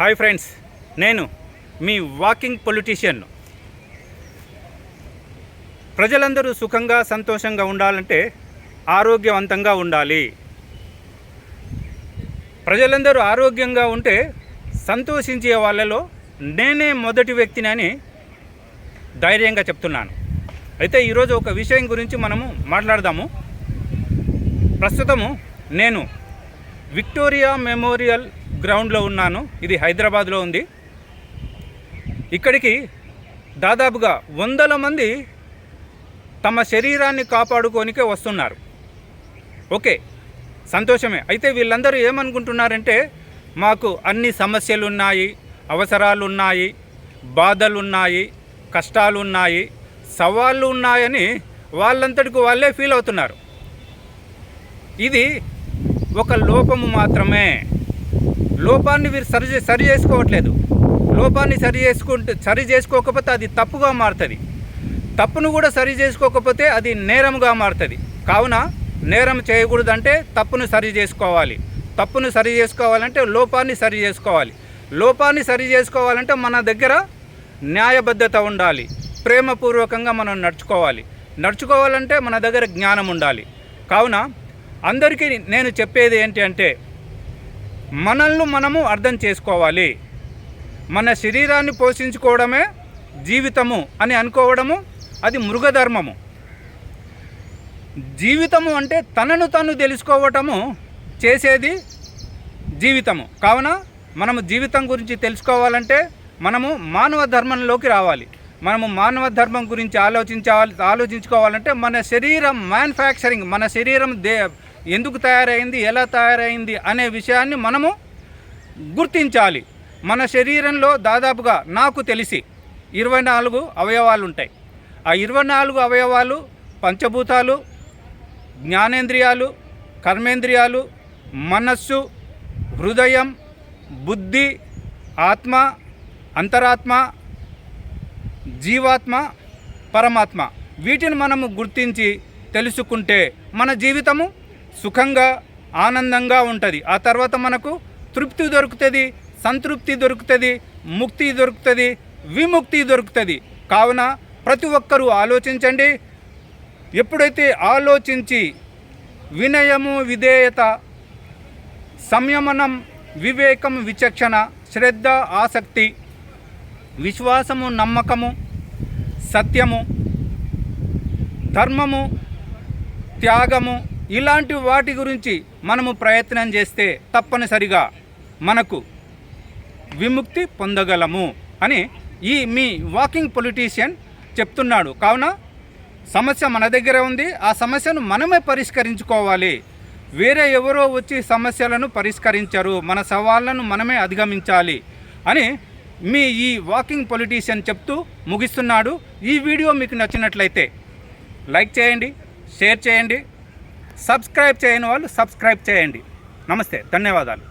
Hi friends నేను మీ walking politician. ప్రజలందరూ సుఖంగా సంతోషంగా ఉండాలంటే ఆరోగ్యవంతంగా ఉండాలి. ప్రజలందరూ ఆరోగ్యంగా ఉంటే సంతోషించే వాళ్ళలో నేనే మొదటి వ్యక్తిని అని ధైర్యంగా చెప్తున్నాను. అయితే ఈరోజు ఒక విషయం గురించి మనము మాట్లాడదాము. ప్రస్తుతము నేను విక్టోరియా మెమోరియల్ గ్రౌండ్లో ఉన్నాను. ఇది హైదరాబాద్లో ఉంది. ఇక్కడికి దాదాపుగా వందల మంది తమ శరీరాన్ని కాపాడుకోనికే వస్తున్నారు. ఓకే సంతోషమే. అయితే వీళ్ళందరూ ఏమనుకుంటున్నారంటే మాకు అన్ని సమస్యలు ఉన్నాయి అవసరాలు ఉన్నాయి బాధలు ఉన్నాయి కష్టాలు ఉన్నాయి సవాళ్ళు ఉన్నాయని వాళ్ళంతటికి వాళ్ళే ఫీల్ అవుతున్నారు. ఇది ఒక లోపము మాత్రమే. లోపాన్ని వీరు సరి సరి చేసుకోవట్లేదు. లోపాన్ని సరి చేసుకుంటే సరి చేసుకోకపోతే అది తప్పుగా మారుతుంది. తప్పును కూడా సరి చేసుకోకపోతే అది నేరముగా మారుతుంది. కావున నేరం చేయకూడదంటే తప్పును సరి చేసుకోవాలి. తప్పును సరి చేసుకోవాలంటే లోపాన్ని సరి చేసుకోవాలి. లోపాన్ని సరి చేసుకోవాలంటే మన దగ్గర న్యాయబద్ధత ఉండాలి. ప్రేమపూర్వకంగా మనం నడుచుకోవాలి. నడుచుకోవాలంటే మన దగ్గర జ్ఞానం ఉండాలి. కావున అందరికీ నేను చెప్పేది ఏంటి అంటే మనల్ని మనము అర్థం చేసుకోవాలి. మన శరీరాన్ని పోషించుకోవడమే జీవితము అని అనుకోవడము అది మృగధర్మము. జీవితము అంటే తనను తను తెలుసుకోవటము చేసేది జీవితము. కావున మనము జీవితం గురించి తెలుసుకోవాలంటే మనము మానవ ధర్మంలోకి రావాలి. మనము మానవ ధర్మం గురించి ఆలోచించాలి ఆలోచించుకోవాలంటే మన శరీరం మ్యానుఫ్యాక్చరింగ్ మన శరీరం దే ఎందుకు తయారైంది ఎలా తయారైంది అనే విషయాన్ని మనము గుర్తించాలి. మన శరీరంలో దాదాపుగా నాకు తెలిసి ఇరవై నాలుగు అవయవాలు ఉంటాయి. ఆ ఇరవై నాలుగు అవయవాలు పంచభూతాలు జ్ఞానేంద్రియాలు కర్మేంద్రియాలు మనస్సు హృదయం బుద్ధి ఆత్మ అంతరాత్మ జీవాత్మ పరమాత్మ. వీటిని మనము గుర్తించి తెలుసుకుంటే మన జీవితము సుఖంగా ఆనందంగా ఉంటుంది. ఆ తర్వాత మనకు తృప్తి దొరుకుతుంది సంతృప్తి దొరుకుతుంది ముక్తి దొరుకుతుంది విముక్తి దొరుకుతుంది. కావున ప్రతి ఒక్కరూ ఆలోచించండి. ఎప్పుడైతే ఆలోచించి వినయము విధేయత సంయమనం వివేకం విచక్షణ శ్రద్ధ ఆసక్తి విశ్వాసము నమ్మకము సత్యము ధర్మము త్యాగము ఇలాంటి వాటి గురించి మనము ప్రయత్నం చేస్తే తప్పనిసరిగా మనకు విముక్తి పొందగలము అని ఈ మీ వాకింగ్ పొలిటీషియన్ చెప్తున్నాడు. కావున సమస్య మన దగ్గర ఉంది. ఆ సమస్యను మనమే పరిష్కరించుకోవాలి. వేరే ఎవరో వచ్చి సమస్యలను పరిష్కరించరు. మన సవాళ్ళను మనమే అధిగమించాలి అని మీ ఈ వాకింగ్ పొలిటీషియన్ చెప్తూ ముగిస్తున్నాడు. ఈ వీడియో మీకు నచ్చినట్లయితే లైక్ చేయండి షేర్ చేయండి. సబ్స్క్రైబ్ చేయని వాళ్ళు సబ్స్క్రైబ్ చేయండి. నమస్తే. ధన్యవాదాలు.